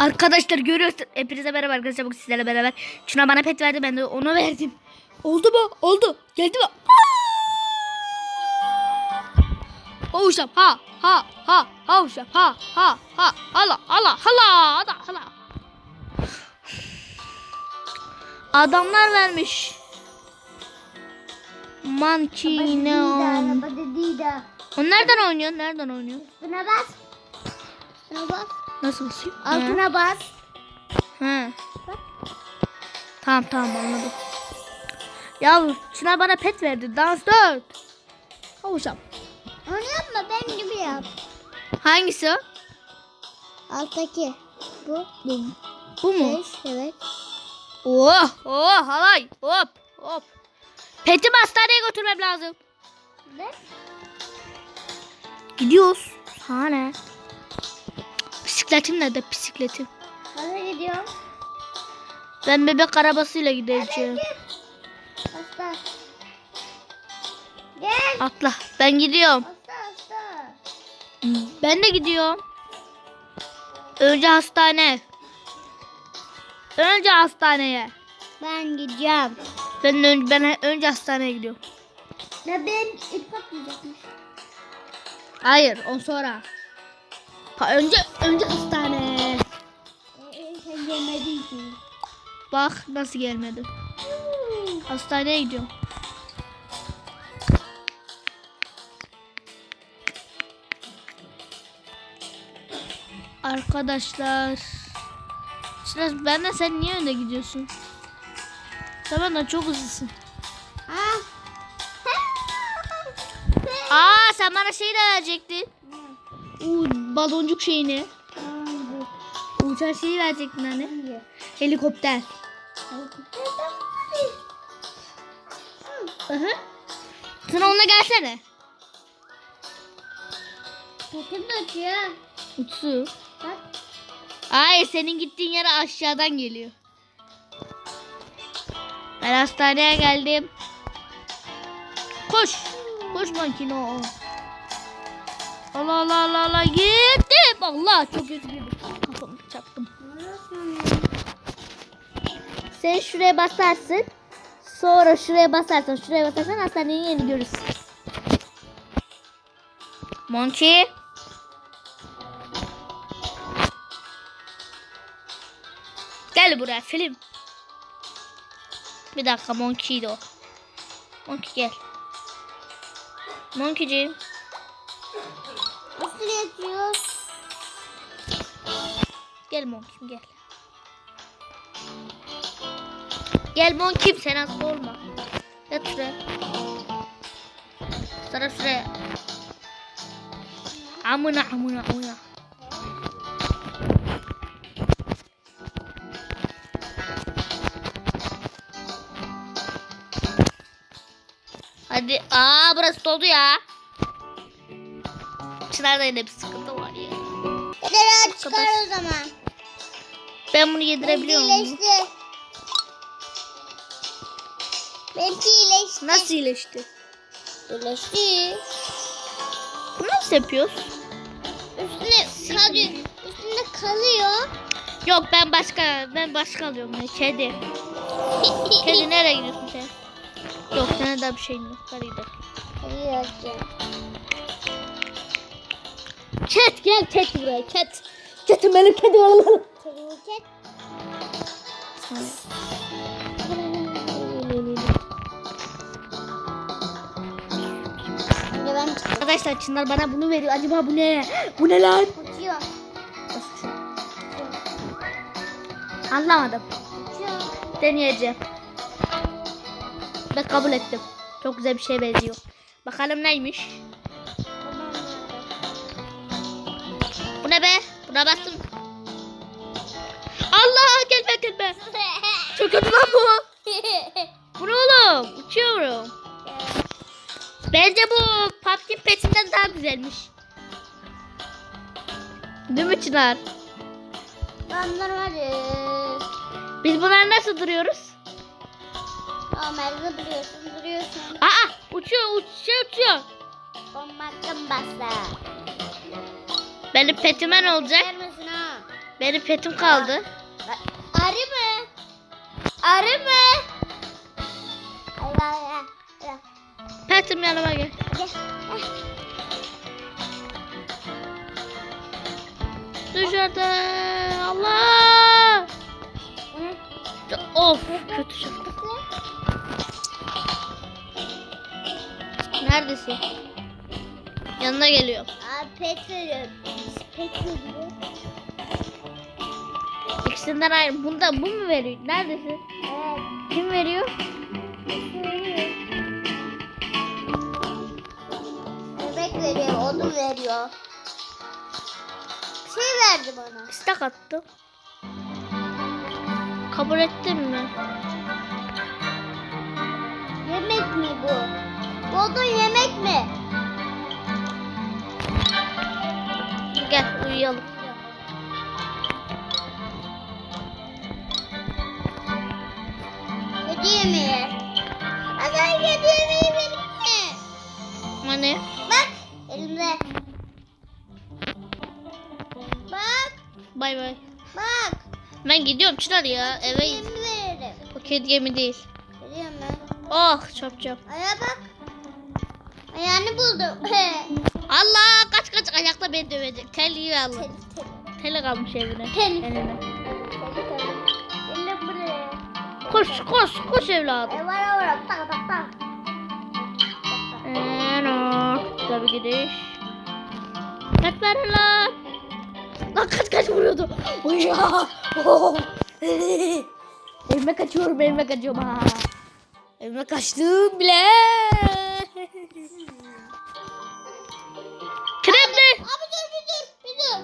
Arkadaşlar görüyorsunuz. Hepinize merhaba arkadaşlar. Bugün sizlerle beraber. Şuna bana pet verdi. Ben de ona verdim. Oldu mu? Oldu. Geldi mi? Ha uşam. Ha ha ha. Ha uşam. Ha ha ha. Hala hala hala. Hala hala. Adamlar vermiş. Mancino. Araba dediydi. O nereden oynuyor? Nereden oynuyor? Üstüne bas. Üstüne bas. Nasıl basayım? Ha. Altına bas. He. Tamam tamam anladım. Ya Çınar bana pet verdi. Dans 4. Kavuşam. Onu yapma ben gibi yap. Hangisi o? Alttaki. Bu. Bu. Bu mu? Beş. Evet. Oh oh halay. Hop hop. Petimi hastaneye götürmem lazım. Ne? Gidiyoruz. Sana ne? Bisikletim nerede bisikletim? Nereye gidiyorum? Ben bebek arabasıyla gideceğim. Hasta. Gel. Atla. Ben gidiyorum. Hasta hasta. Ben de gidiyorum. Önce hastane. Önce hastaneye. Ben gideceğim. Ben önce, ben önce hastaneye gidiyorum. Ne ben ilk patlayacakmış. Hayır, on sonra. Ha, önce önce hastane. Ee, sen gelmedin ki. Bak nasıl gelmedi. Hastaneye gidiyorum. Arkadaşlar. Sıra ben de sen niye önde gidiyorsun? Sen benden çok hızlısın. Ha? Aa sen bana şey de verecektin. Uu, baloncuk şeyini. Uçan şeyi verecektin hani. Hangi? Helikopter. Hı. Sen onunla gelsene. Takım da açıyor. Utsu. Bak. Hayır senin gittiğin yere aşağıdan geliyor. Ben hastaneye geldim. Koş. Koş makino. Allah Allah Allah Allah gittim. Allah çok kötü bir kafamı çaktım. Sen şuraya basarsın. Sonra şuraya basarsan, şuraya basarsan hastanenin yerini görürsün. Monkey. Gel buraya film. Bir dakika Monkey'di o. Monkey gel. Monkeyciğim. Üstüne yatıyor. Gel Monkey'm gel. Gel Monkey'm sen hasta olma. Yat şuraya. Sana şuraya. Amına amına amına. Hadi. Aa burası doldu ya. Çınar'da yine bir sıkıntı var ya. Nereye çıkar o zaman? Ben bunu yedirebiliyor muyum? Benimki iyileşti. Nasıl iyileşti? İyileşti. Bunu nasıl yapıyoruz? Üstüne sadece üstünde kalıyor. Yok ben başka ben başka alıyorum ya kedi. Kedi nereye gidiyorsun sen? Yok sana da bir şeyin yok. Hadi gidelim. Yiyeceğim. Cat gel cat buraya cat. Cat'im benim kedi oğlum. Çıkıyorum. Arkadaşlar Çınar bana bunu veriyor. Acaba bu ne? Bu ne lan? Uçuyor. Anlamadım. Uçuyor. Deneyeceğim. Ben kabul ettim. Çok güzel bir şey benziyor. Bakalım neymiş? Bu ne be? Buna bastım. Çok kötü lan bu. Bu ne oğlum? Uçuyorum. Bence bu pumpkin petinden daha güzelmiş. Değil mi Çınar? Onlar var. Biz bunları nasıl duruyoruz? Normal zıplıyorsun duruyorsun. Aa uçuyor uçuyor uçuyor. Bombattım basa. Benim petime ne olacak? Vermesin ha. Benim petim kaldı. Arı mı? Arı mı? Petim yanıma gel. Gel. Dışarıda. Allah. Of kötü şey. Neredesin? Yanına geliyorum. Aa, pet. İkisinden ayrı. Bunda bu mu veriyor? Neredesin? Evet. Kim veriyor? Bebek veriyor, odun veriyor. Şey verdi bana. İstek attı. Kabul ettin mi? Yemek mi bu? Bu odun yemek mi? Gel uyuyalım. Kedi yemeği. Kedi yemeği vereyim mi? Hani? Bak elimde. Bak Bay bay. bak. Ben gidiyorum Çınar ya. Eve Yemi veririm. o kedi yemi değil. Veriyorum ben. Oh çapacağım. Aya bak. Ayağını buldum. Allah kaç kaç ayakta beni dövecek. Tel iyi alın. Tel, tel. Teli kalmış evine. Tel. Eline. Koş koş koş evladım. Ay var var tak tak tak. Eno. Güzel bir gidiş. Kaç ver lan. Lan kaç kaç vuruyordu. Oy ya. Oh. Evime kaçıyorum evime kaçıyorum ha. Evime kaçtım bile. Kremli. Abi dur bir dur bir dur.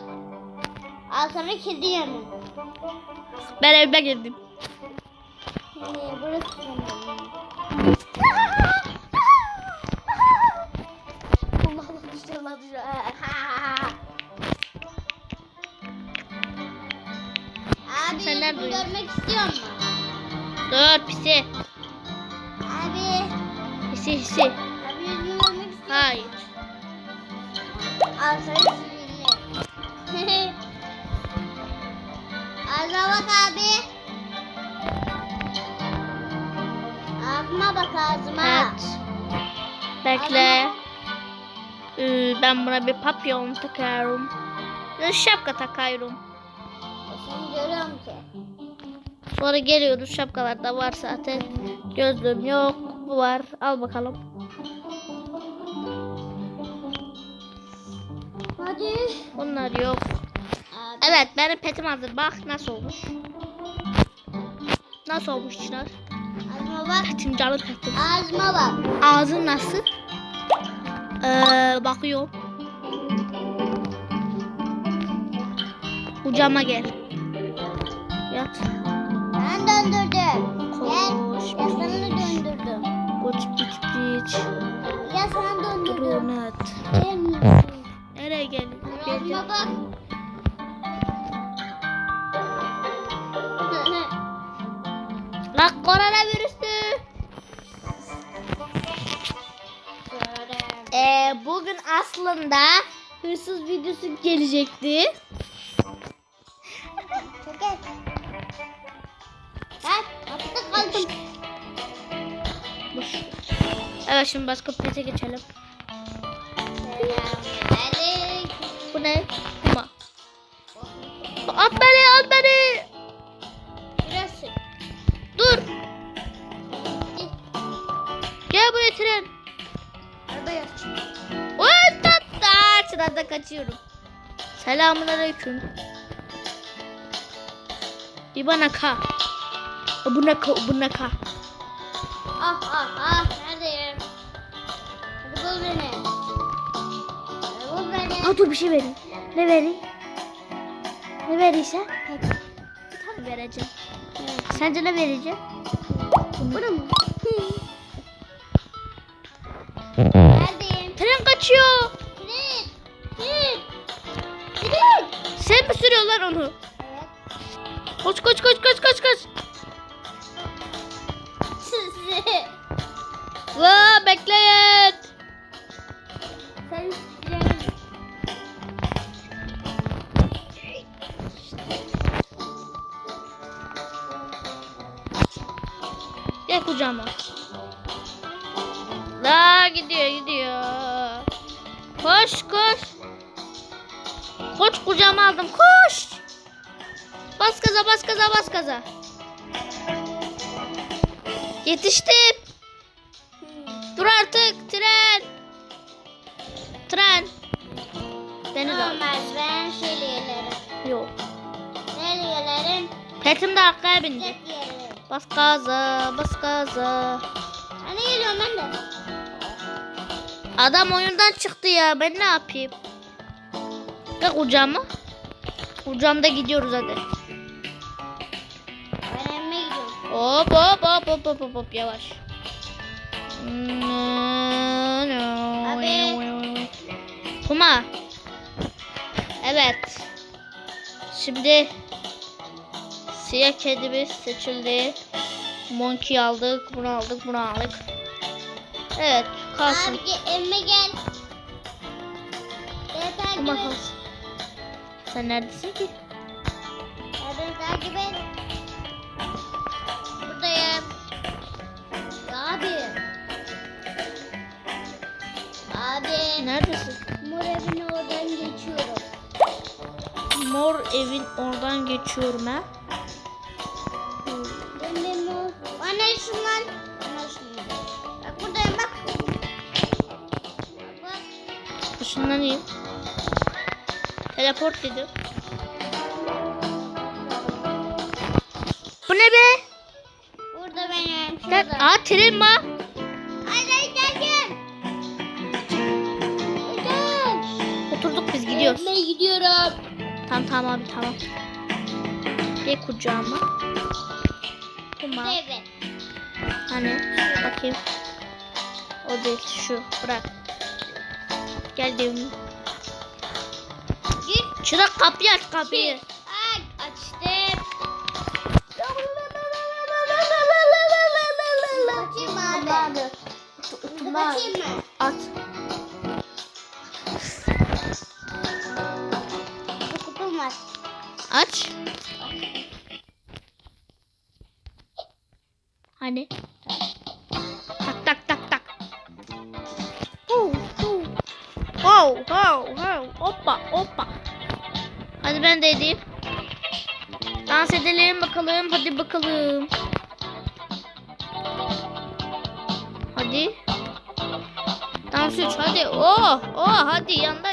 Al sana kedi yemeği. Ben evime girdim. Ee, burası. Allah Allah düştü Allah düştü. Abi Sen nerede yüzümü uyuyorsun? görmek istiyor musun? Dur pisi. Abi. Pisi pisi. Abi yüzümü görmek istiyor Hayır. Al sana Bekle. Ee, ben buna bir papyon takarım. Bir şapka takıyorum. Seni görüyorum ki. Sonra geliyoruz şapkalar da var zaten. Gözlüğüm yok. Bu var. Al bakalım. Hadi. Bunlar yok. Abi. Evet benim petim hazır. Bak nasıl olmuş. Nasıl olmuş Çınar? Ağzıma bak. Petim canım petim. Ağzıma bak. Ağzın nasıl? Ee, bakıyorum. Kucağıma gel. Yat. Ben döndürdüm. Koş. Ya sana da döndürdüm. Koç piç piç. Ya sana döndürdüm. Gelmiyorsun. Nereye gel? Ağzıma bak. Lan koronavirüsü. Bugün aslında hırsız videosu gelecekti. Bak. Hapiste kaldım. Evet şimdi başka pete geçelim. Bu ne? Kuma. At beni at beni. Sırada kaçıyorum. Selamun aleyküm. Bir bana ka. Bu ne ka? Bu ne ka? Ah ah ah. Neredeyim? Hadi bul beni. Hadi bul beni. Ha dur bir şey vereyim. Ne vereyim? Ne verirsen? Bir tane vereceğim. Sence ne vereceğim? Bunu mu? Neredeyim? Tren kaçıyor. Havaya sürüyorlar onu? Evet. Koş koş koş koş koş koş. Vaa bekleyin. Sen Gel kucağıma. Daha gidiyor gidiyor. Koş koş. Kucağıma aldım koş. Bas gaza bas gaza bas gaza. Yetiştim. Dur artık tren. Tren. Beni de. Olmaz ben şeyle gelirim. Yok. Nereye gelirim? Petim de arkaya bindi. Bas gaza bas gaza. Hani geliyorum ben de. Adam oyundan çıktı ya. Ben ne yapayım? Gel kucağıma. Kucağımda gidiyoruz hadi. Ben emme gidiyorum. Hop hop hop hop hop hop, hop yavaş. Abi. Puma. Evet. Şimdi siyah kedimiz seçildi. Monkey aldık, bunu aldık, bunu aldık. Evet, kalsın. Abi emme gel. Puma et. kalsın. Sen neredesin ki? Ya beni takip et. Buradayım. Abi. Abi. Neredesin? Mor evin oradan geçiyorum. Mor evin oradan geçiyorum ha. Ben de mor. Bana şundan. Bana şundan. Bak buradayım bak. Bak. Işınlanayım. Teleport dedim. Bu ne be? Burada benim. Sen, aa tren mi? Hadi hadi gel gel. Gel. Oturduk biz gidiyoruz. Emme gidiyorum. Tamam tamam abi tamam. Bir kucağıma. Tamam. Evet. Hani bakayım. O değil şu bırak. Geldim. Şurada kapıyı aç kapıyı. Ay açtım. Kaçayım abi. Kaçayım mı? At. Bu kupum var. Aç. Hani? Hadi ben de edeyim. Dans edelim bakalım. Hadi bakalım. Hadi. Dans üç hadi. Oh, oh hadi yandan